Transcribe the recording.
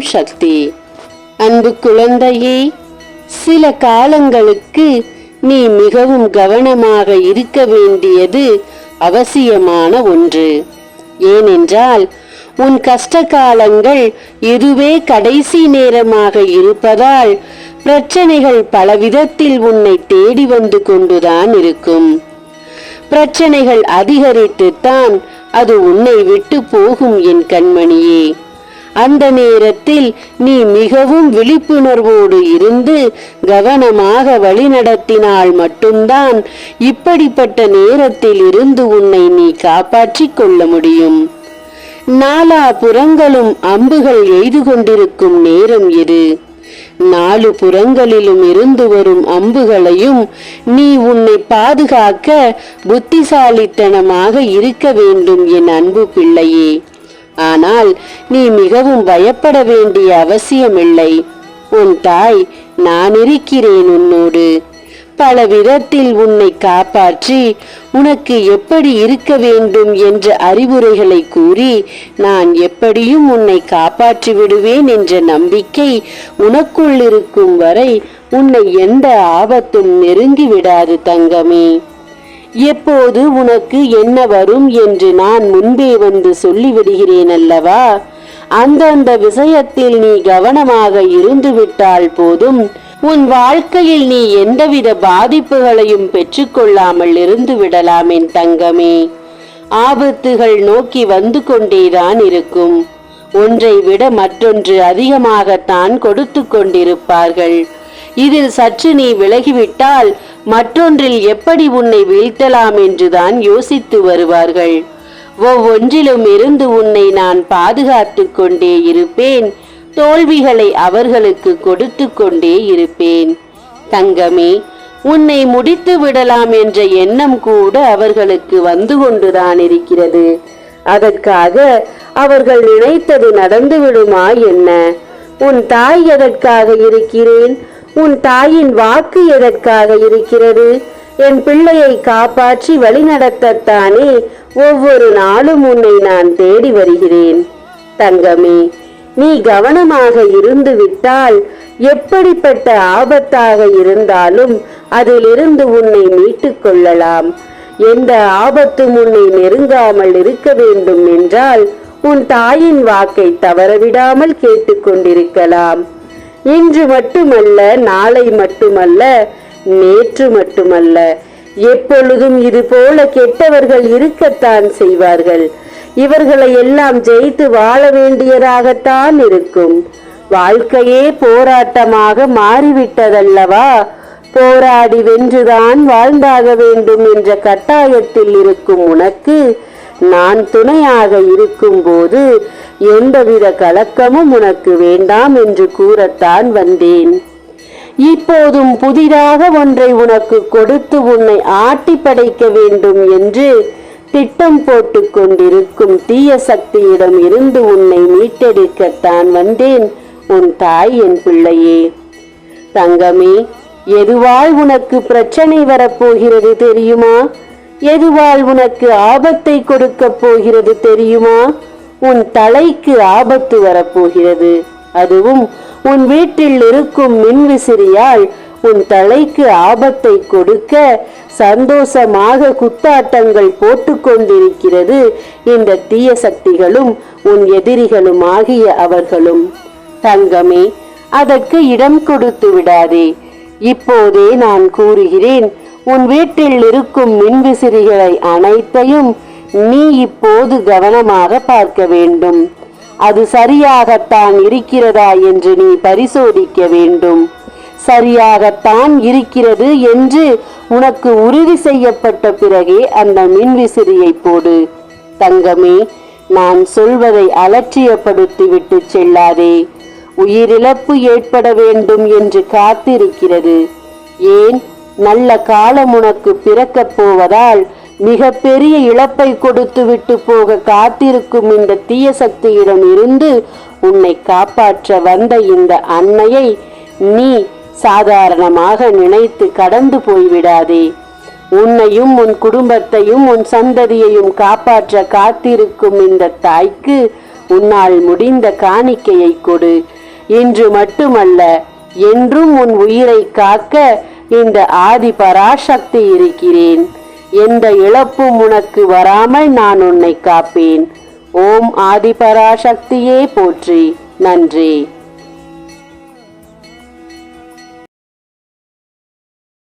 பெரும் சக்தி. அன்பு குழந்தையே சில காலங்களுக்கு நீ மிகவும் கவனமாக இருக்க வேண்டியது அவசியமான ஒன்று. ஏனென்றால் உன் கஷ்ட காலங்கள் இதுவே கடைசி நேரமாக இருப்பதால் பிரச்சனைகள் பலவிதத்தில் உன்னை தேடி வந்து கொண்டுதான் இருக்கும். பிரச்சனைகள் அதிகரித்துத்தான் அது உன்னை விட்டு போகும் என் கண்மணியே. அந்த நேரத்தில் நீ மிகவும் விழிப்புணர்வோடு இருந்து கவனமாக வழிநடத்தினால் மட்டும்தான் இப்படிப்பட்ட நேரத்தில் இருந்து உன்னை நீ காப்பாற்றிக் கொள்ள முடியும். நாலா புறங்களும் அம்புகள் எய்து கொண்டிருக்கும் நேரம் இது. நாலு புறங்களிலும் இருந்து வரும் அம்புகளையும் நீ உன்னை பாதுகாக்க புத்திசாலித்தனமாக இருக்க வேண்டும் என் அன்பு பிள்ளையே. ஆனால் நீ மிகவும் பயப்பட வேண்டிய அவசியமில்லை. உன் தாய் நான் இருக்கிறேன் உன்னோடு. பல விதத்தில் உன்னை காப்பாற்றி உனக்கு எப்படி இருக்க வேண்டும் என்ற அறிவுரைகளை கூறி நான் எப்படியும் உன்னை காப்பாற்றி விடுவேன் என்ற நம்பிக்கை உனக்குள் இருக்கும் வரை உன்னை எந்த ஆபத்தும் நெருங்கி விடாது தங்கமே. எப்போது உனக்கு என்ன வரும் என்று நான் முன்பே வந்து சொல்லிவிடுகிறேன் அல்லவா? அந்தந்த விஷயத்தில் நீ கவனமாக இருந்துவிட்டால் போதும். உன் வாழ்க்கையில் நீ எந்தவித பாதிப்புகளையும் பெற்றுக்கொள்ளாமல் இருந்து விடலாம் என் தங்கமே. ஆபத்துகள் நோக்கி வந்து கொண்டேதான் இருக்கும். ஒன்றை விட மற்றொன்று அதிகமாகத்தான் கொடுத்து கொண்டிருப்பார்கள். இதில் சற்று நீ விலகிவிட்டால் மற்றொன்றில் எப்படி உன்னை வீழ்த்தலாம் என்றுதான் யோசித்து வருவார்கள். ஒவ்வொன்றிலும் இருந்து உன்னை நான் பாதுகாத்து கொண்டே இருப்பேன். தோல்விகளை அவர்களுக்கு கொடுத்து கொண்டே இருப்பேன். தங்கமே உன்னை முடித்து விடலாம் என்ற எண்ணம் கூட அவர்களுக்கு வந்து கொண்டுதான் இருக்கிறது. அதற்காக அவர்கள் நினைத்தது நடந்துவிடுமா என்ன? உன் தாய் எதற்காக இருக்கிறேன்? உன் தாயின் வாக்கு எதற்காக இருக்கிறது? என் பிள்ளையை காப்பாற்றி வழிநடத்தத்தானே ஒவ்வொரு நாளும் உன்னை நான் தேடி வருகிறேன். தங்கமே நீ கவனமாக இருந்து விட்டால் எப்படிப்பட்ட ஆபத்தாக இருந்தாலும் அதிலிருந்து உன்னை மீட்டுக் கொள்ளலாம். எந்த ஆபத்தும் உன்னை நெருங்காமல் இருக்க வேண்டும் என்றால் உன் தாயின் வாக்கை தவறவிடாமல் கேட்டுக்கொண்டிருக்கலாம் இன்று மட்டுமல்ல நாளை மட்டுமல்ல நேற்று மட்டுமல்ல. எப்பொழுதும் இது போல கெட்டவர்கள் இருக்கத்தான் செய்வார்கள். இவர்களை எல்லாம் ஜெயித்து வாழ வேண்டியதாகத்தான் இருக்கும். வாழ்க்கையே போராட்டமாக மாறிவிட்டதல்லவா? போராடி வென்றுதான் வாழ்ந்தாக வேண்டும் என்ற கட்டாயத்தில் இருக்கும் உனக்கு நான் துணையாக இருக்கும் போது எந்தவித கலக்கமும் உனக்கு வேண்டாம் என்று கூறத்தான் வந்தேன். இப்போதும் புதிதாக ஒன்றை உனக்கு கொடுத்து உன்னை ஆட்டி படைக்க வேண்டும் என்று திட்டம் போட்டு கொண்டிருக்கும் தீய சக்தியிடம் இருந்து உன்னை மீட்டெடுக்கத்தான் வந்தேன் உன் தாய் என் பிள்ளையே. தங்கமே எதுவாய் உனக்கு பிரச்சனை வரப்போகிறது தெரியுமா? எதுவால் உனக்கு ஆபத்தை கொடுக்கப் போகிறது தெரியுமா? உன் தலைக்கு ஆபத்து வரப்போகிறது. அதுவும் உன் வீட்டில் இருக்கும் மின்விசிறியால் உன் தலைக்கு ஆபத்தை கொடுக்க சந்தோஷமாக குத்தாட்டங்கள் போட்டுக்கொண்டிருக்கிறது. இந்த தீய சக்திகளும் உன் எதிரிகளும் ஆகிய அவர்களும். தங்கமே அதற்கு இடம் கொடுத்து விடாதே. இப்போதே நான் கூறுகிறேன் உன் வீட்டில் இருக்கும் மின்விசிறிகளை அனைத்தையும் நீ இப்போது கவனமாக பார்க்க வேண்டும் அது சரியாகத்தான் இருக்கிறதா என்று நீ பரிசோதிக்க வேண்டும். சரியாகத்தான் இருக்கிறது என்று உனக்கு உறுதி செய்யப்பட்ட பிறகே அந்த மின்விசிறியை போடு. தங்கமே நான் சொல்வதை அலட்சியப்படுத்தி விட்டு செல்லாதே. உயிரிழப்பு ஏற்பட வேண்டும் என்று காத்திருக்கிறது. ஏன்? நல்ல காலம் உனக்கு பிறக்கப் போவதால் மிக பெரிய இழப்பை கொடுத்து விட்டு போக காத்திருக்கும் இந்த தீய சக்தியிடம் இருந்து உன்னை காப்பாற்ற வந்த இந்த அன்னையை நீ சாதாரணமாக நினைத்து கடந்து போய்விடாதே. உன்னையும் உன் குடும்பத்தையும் உன் சந்ததியையும் காப்பாற்ற காத்திருக்கும் இந்த தாய்க்கு உன்னால் முடிந்த காணிக்கையை கொடு. இன்று மட்டுமல்ல என்றும் உன் உயிரை காக்க இந்த ஆதி பராசக்தி இருக்கிறேன். எந்த இழப்பும் உனக்கு வராமல் நான் உன்னை காப்பேன். ஓம் ஆதிபராசக்தியே போற்றி. நன்றி.